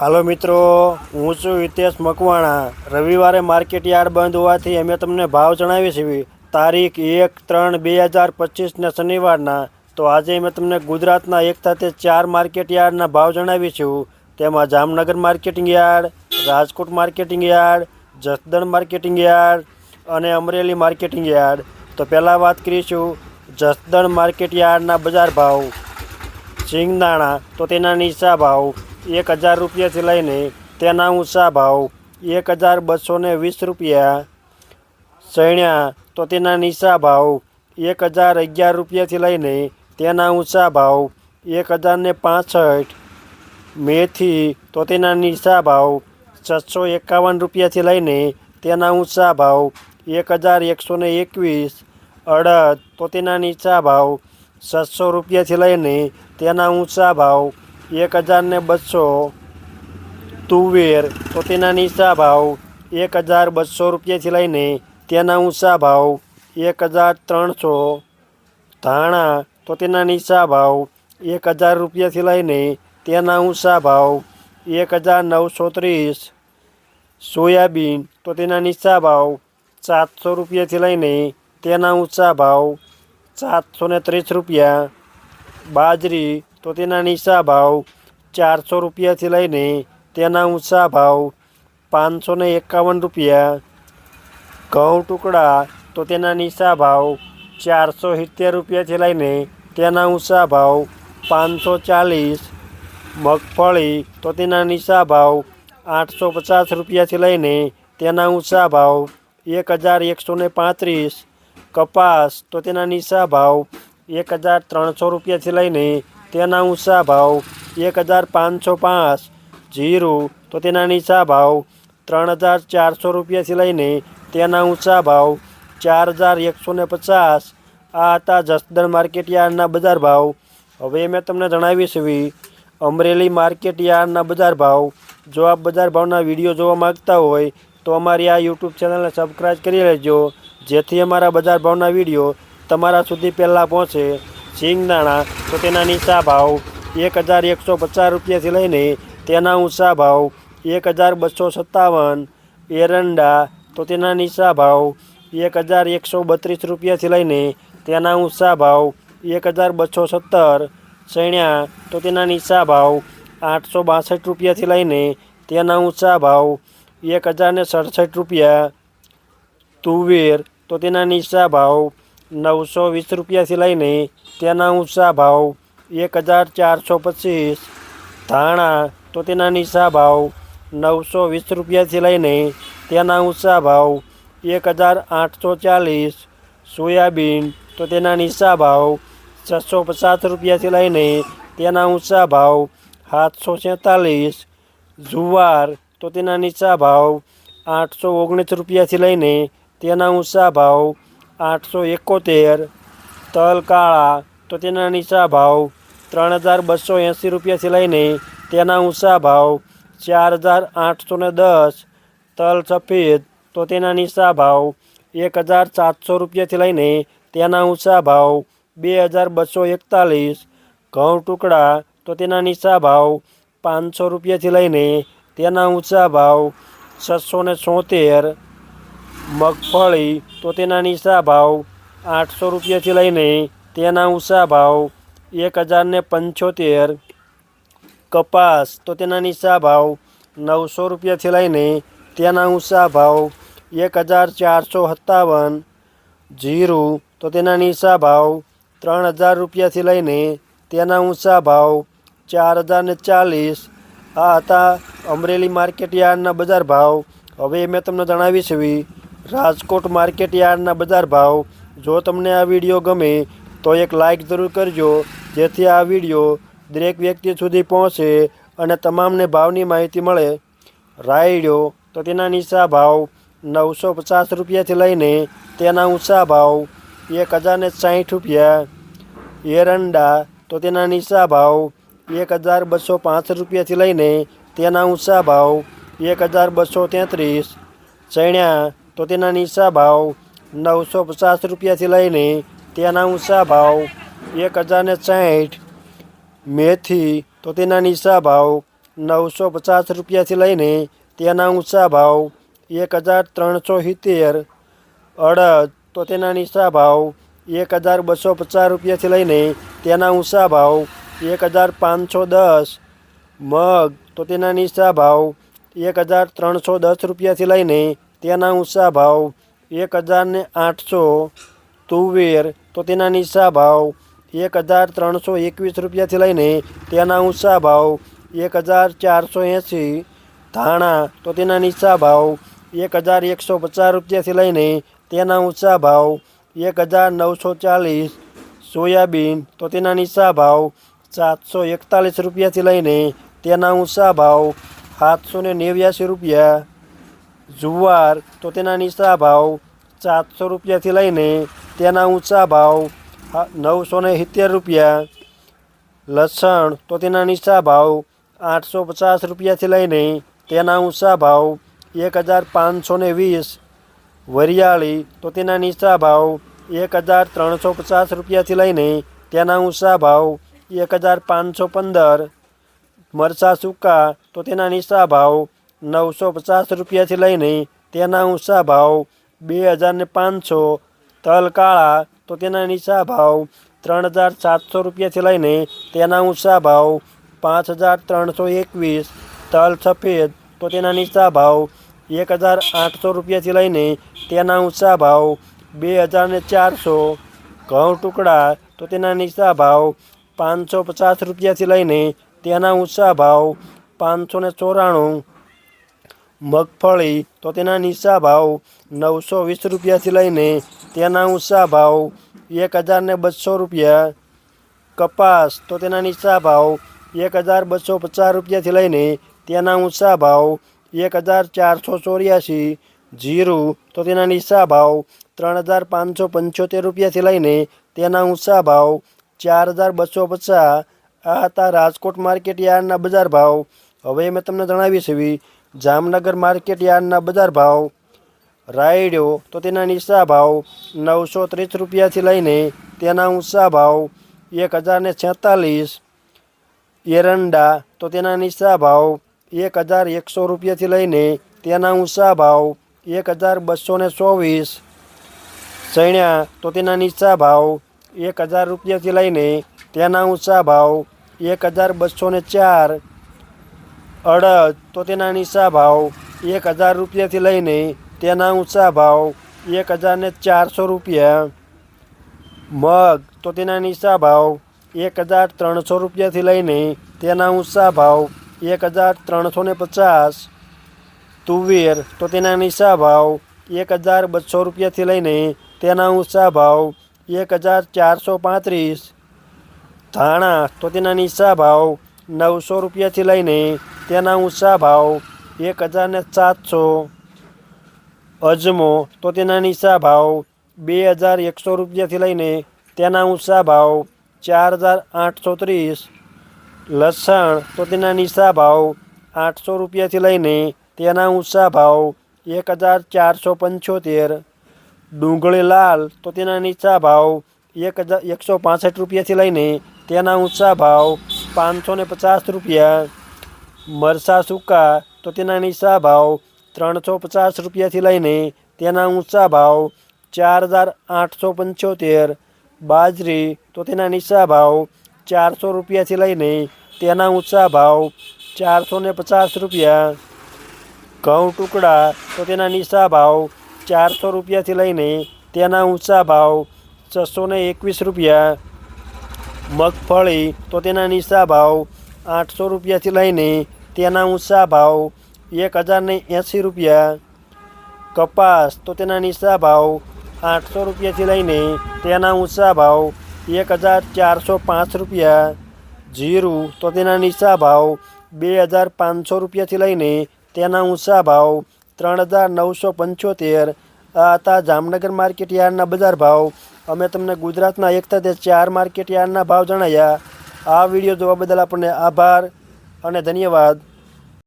હાલો મિત્રો, હું છું હિતેશ મકવાણા. રવિવારે માર્કેટ યાર્ડ બંધ હોવાથી અમે તમને ભાવ જણાવી છીએ. તારીખ એક ત્રણ બે હજાર પચીસને શનિવારના. તો આજે અમે તમને ગુજરાતના એક સાથે ચાર માર્કેટ યાર્ડના ભાવ જણાવીશું તેમાં Jamnagar marketing yard, Rajkot marketing yard, Jasdan marketing yard અને અમરેલી માર્કેટિંગ યાર્ડ. તો પહેલાં વાત કરીશું જસદણ માર્કેટ યાર્ડના બજાર ભાવ. સિંગદાણા, તો તેના નીચા ભાવ? એક હજાર રૂપિયાથી લઈને તેના ઊંચા ભાવ એક હજાર બસો વીસ રૂપિયા સૈણ્યા તો તેના નીચા ભાવ એક હજાર અગિયાર રૂપિયાથી લઈને તેના ઊંચા ભાવ એક હજાર ને પાસઠ મેથી તો તેના નીચા ભાવ છસો એકાવન રૂપિયાથી લઈને તેના ઊંચા ભાવ એક હજાર એકસો એકવીસ અડદ તો તેના નીચા ભાવ સાતસો રૂપિયાથી લઈને તેના ઊંચા ભાવ એક હજાર ને બસો તુવેર, તો તેના નીચા ભાવ એક હજાર બસો રૂપિયાથી લઈને તેના ઊંચા ભાવ એક હજાર ત્રણસો. ધાણા, તો તેના નીચા ભાવ એક હજાર રૂપિયાથી લઈને તેના ઊંચા ભાવ એક હજાર નવસો ત્રીસ. સોયાબીન, તો તેના નીચા ભાવ સાતસો રૂપિયાથી લઈને તેના ઊંચા ભાવ સાતસો ત્રીસ રૂપિયા. બાજરી તો તેના નીચા ભાવ ચારસો રૂપિયાથી લઈને તેના ઊંચા ભાવ પાંચસો ને એકાવન રૂપિયા. ઘઉં ટુકડા તો તેના નીચા ભાવ ચારસો સિત્તેર રૂપિયાથી લઈને તેના ઊંચા ભાવ પાંચસો ચાલીસ. મગફળી તો તેના નીચા ભાવ આઠસો પચાસ રૂપિયાથી લઈને તેના ઊંચા ભાવ એક હજાર એકસો ને પાંત્રીસ. કપાસ તો તેના નીચા ભાવ એક હજાર ત્રણસો રૂપિયાથી લઈને તેના ઊંચા ભાવ એક હજાર પાંચસો પાંચ, જીરું તો તેના નીચા ભાવ ત્રણ હજાર ચારસો રૂપિયાથી લઈને તેના ઊંચા ભાવ ચાર હજાર એકસો ને પચાસ. આ હતા જસદણ માર્કેટ યાર્ડના બજાર ભાવ. હવે મેં તમને જણાવી છે અમરેલી માર્કેટ યાર્ડના બજાર ભાવ. જો આપ બજાર ભાવના વીડિયો જોવા માગતા હોય તો અમારી આ યુટ્યુબ ચેનલને સબસ્ક્રાઈબ કરી લેજો, જેથી અમારા બજાર ભાવના વીડિયો તમારા સુધી પહેલાં પહોંચે. સિંગદાણા તો તેના નીચા ભાવ એક હજાર એકસો પચાસ રૂપિયાથી લઈને તેના ઊંચા ભાવ એક હજાર બસો સત્તાવન. એરંડા, તો તેના નીચા ભાવ એક હજાર એકસો બત્રીસ રૂપિયાથી લઈને તેના ઊંચા ભાવ એક હજાર બસો સત્તર. સૈણ્યા તો તેના નીચા ભાવ આઠસો બાસઠ રૂપિયાથી લઈને તેના ઊંચા ભાવ એક હજારને સડસઠ રૂપિયા. તુવેર, તો તેના નીચા ભાવ નવસો વીસ રૂપિયાથી લઈને તેના ઊંચા ભાવ એક હજાર ચારસો પચીસ. ધાણા તો તેના નીચા ભાવ નવસો વીસ રૂપિયાથી લઈને તેના ઊંચા ભાવ એક હજાર આઠસો ચાલીસ. સોયાબીન તો તેના નીચા ભાવ છસો પચાસ રૂપિયાથી લઈને તેના ઊંચા ભાવ સાતસો સેતાલીસ જુવાર તો તેના નીચા ભાવ આઠસો ઓગણીસ રૂપિયાથી લઈને તેના ઊંચા ભાવ આઠસો એકોતેર, તલ કાળા, તો તેના નીચા ભાવ ત્રણ હજાર બસો એંસી રૂપિયાથી લઈને તેના ઊંચા ભાવ ચાર હજાર આઠસો ને દસ, તલ સફેદ, તો તેના નીચા ભાવ એક હજાર સાતસો રૂપિયાથી લઈને તેના ઊંચા ભાવ બે હજાર બસો એકતાલીસ, ઘઉં ટુકડા, તો તેના નીચા ભાવ પાંચસો રૂપિયાથી લઈને તેના ઊંચા ભાવ છસો ને છોતેર મગફળી તો તેના નીચા ભાવ આઠસો રૂપિયાથી લઈને તેના ઊંચા ભાવ એક હજારને પંચોતેર. કપાસ તો તેના નીચા ભાવ નવસો રૂપિયાથી લઈને તેના ઊંચા ભાવ એક હજાર ચારસો સત્તાવન. જીરું તો તેના નીચા ભાવ ત્રણ હજાર રૂપિયાથી લઈને તેના ઊંચા ભાવ ચાર હજારને ચાલીસ. આ હતા અમરેલી માર્કેટ યાર્ડના બજાર ભાવ. હવે મેં તમને જણાવી છે રાજકોટ માર્કેટ યાર્ડના બજાર ભાવ. જો તમને આ વીડિયો ગમે, તો એક લાઈક જરૂર કરજો, જેથી આ વીડિયો દરેક વ્યક્તિ સુધી પહોંચે અને તમામને ભાવની માહિતી મળે. રાયડો તો તેના નીચા ભાવ નવસો પચાસ રૂપિયાથી લઈને તેના ઊંચા ભાવ એક હજાર ને સાઠ રૂપિયા. એરંડા, તો તેના નીચા ભાવ એક હજાર બસો પાંચ રૂપિયાથી લઈને તેના ઊંચા ભાવ એક હજાર બસો તેત્રીસ. ચણ્યા તો તેના નીચા ભાવ નવસો પચાસ રૂપિયાથી લઈને તેના ઊંચા ભાવ એક હજારને સાઠ મેથી, તો તેના નીચા ભાવ નવસો પચાસ રૂપિયાથી લઈને તેના ઊંચા ભાવ એક હજાર ત્રણસો સિત્તેર અડદ, તો તેના નીચા ભાવ એક હજાર બસો પચાસ રૂપિયાથી લઈને તેના ઊંચા ભાવ એક હજાર પાંચસો દસ મગ, તો તેના નીચા ભાવ એક હજાર ત્રણસો દસ રૂપિયાથી લઈને તેના ઊંચા ભાવ એક હજાર ને આઠસો તુવેર, તો તેના નીચા ભાવ એક હજાર ત્રણસો એકવીસ રૂપિયાથી લઈને તેના ઊંચા ભાવ એક હજાર ચારસો એંસી. ધાણા, તો તેના નીચા ભાવ એક હજાર એકસો પચાસ રૂપિયાથી લઈને તેના ઊંચા ભાવ એક હજાર નવસો ચાલીસ. સોયાબીન, તો તેના નીચા ભાવ સાતસો એકતાલીસ રૂપિયાથી લઈને તેના ઊંચા ભાવ સાતસો ને નેવ્યાસી રૂપિયા. જુવાર તો તેના નીચા ભાવ સાતસો રૂપિયાથી લઈને તેના ઊંચા ભાવ નવસો ને સિત્તેર રૂપિયા. લસણ તો તેના નીચા ભાવ આઠસો પચાસ રૂપિયાથી લઈને તેના ઊંચા ભાવ એક હજાર પાંચસો ને વીસ. વરિયાળી તો તેના નીચા ભાવ એક હજાર ત્રણસો પચાસ રૂપિયાથી લઈને તેના ઊંચા ભાવ એક હજાર પાંચસો પંદર. મરચાં સૂકા તો તેના નીચા ભાવ નવસો પચાસ રૂપિયાથી લઈને તેના ઊંચા ભાવ બે હજારને પાંચસો, તલ કાળા તો તેના નીચા ભાવ ત્રણ હજાર સાતસો રૂપિયાથી લઈને તેના ઊંચા ભાવ પાંચ હજાર ત્રણસો એકવીસ, તલ સફેદ તો તેના નીચા ભાવ એક હજાર આઠસો રૂપિયાથી લઈને તેના ઊંચા ભાવ બે હજારને ચારસો, ઘઉં ટુકડા તો તેના નીચા ભાવ પાંચસો પચાસ રૂપિયાથી લઈને તેના ઊંચા ભાવ પાંચસો ચોરાણું મગફળી, તો તેના નીચા ભાવ નવસો વીસ રૂપિયાથી લઈને તેના ઊંચા ભાવ એક હજાર ને બસો રૂપિયા. કપાસ, તો તેના નીચા ભાવ એક હજાર બસો પચાસ રૂપિયાથી લઈને તેના ઊંચા ભાવ એક હજાર ચારસો ચોર્યાસી. જીરું, તો તેના નીચા ભાવ ત્રણ હજાર પાંચસો પંચોતેર રૂપિયાથી લઈને તેના ઊંચા ભાવ ચાર હજાર બસો પચાસ. આ હતા રાજકોટ માર્કેટ યાર્ડના બજાર ભાવ. હવે મેં તમને જણાવી છે જામનગર માર્કેટ યાર્ડના બજાર ભાવ રાયડ્યો તો તેના નીચા ભાવ નવસો ત્રીસ રૂપિયાથી લઈને તેના ઊંચા ભાવ એક હજાર ને છેતાલીસ. એરંડા તો તેના નીચા ભાવ એક હજાર એકસો રૂપિયાથી લઈને તેના ઊંચા ભાવ એક હજાર બસો ને ચોવીસ. ચણ્યા તો તેના નીચા ભાવ એક હજાર રૂપિયાથી લઈને તેના ઊંચા ભાવ એક હજાર બસો ને ચાર. અડદ, તો તેના નીચા ભાવ એક હજાર રૂપિયાથી લઈને તેના ઊંચા ભાવ એક હજારને ચારસો રૂપિયા. મગ, તો તેના નીચા ભાવ એક હજાર ત્રણસો રૂપિયાથી લઈને તેના ઊંચા ભાવ એક હજાર ત્રણસો ને પચાસ. તુવેર, તો તેના નીચા ભાવ એક હજાર બસો રૂપિયાથી લઈને તેના ઊંચા ભાવ એક હજાર ચારસો પાંત્રીસ. ધાણા, તો તેના નીચા ભાવ નવસો રૂપિયાથી લઈને તેના ઊંચા ભાવ એક હજાર ને સાતસો અજમો, તો તેના નીચા ભાવ બે હજાર એકસો રૂપિયાથી લઈને તેના ઊંચા ભાવ ચાર હજાર આઠસો ત્રીસ. લસણ, તો તેના નીચા ભાવ આઠસો રૂપિયાથી લઈને તેના ઊંચા ભાવ એક હજાર ચારસો પંચોતેર. ડુંગળી લાલ, તો તેના નીચા ભાવ એક હજાર એકસો પાસઠ રૂપિયાથી લઈને તેના ઊંચા ભાવ પાંચસો પચાસ રૂપિયા. મરચાં સૂકા તો તેના નીચા ભાવ ત્રણસો પચાસ રૂપિયાથી લઈને તેના ઊંચા ભાવ ચાર હજાર આઠસો પંચોતેર. બાજરી તો તેના નીચા ભાવ ચારસો રૂપિયાથી લઈને તેના ઊંચા ભાવ ચારસો ને પચાસ રૂપિયા. ઘઉં ટુકડા તો તેના નીચા ભાવ ચારસો રૂપિયાથી લઈને તેના ઊંચા ભાવ છસો ને એકવીસ રૂપિયા. મગફળી તો તેના નીચા ભાવ આઠસો રૂપિયાથી લઈને તેના ઊંચા ભાવ એક હજારને એંસી રૂપિયા. કપાસ તો તેના નીચા ભાવ આઠસો રૂપિયાથી લઈને તેના ઊંચા ભાવ એક હજાર ચારસો પાંચ રૂપિયા. જીરું તો તેના નીચા ભાવ બે હજાર પાંચસો રૂપિયાથી લઈને તેના ઊંચા ભાવ ત્રણ હજાર નવસો પંચોતેર. આ હતા જામનગર માર્કેટ યાર્ડના બજાર ભાવ. અમે તમને ગુજરાતના એક તે ચાર માર્કેટ યાર્ડના ભાવ જણાવ્યા આ વીડિયો જોવા બદલ આપણને આભાર. અને ધન્યવાદ.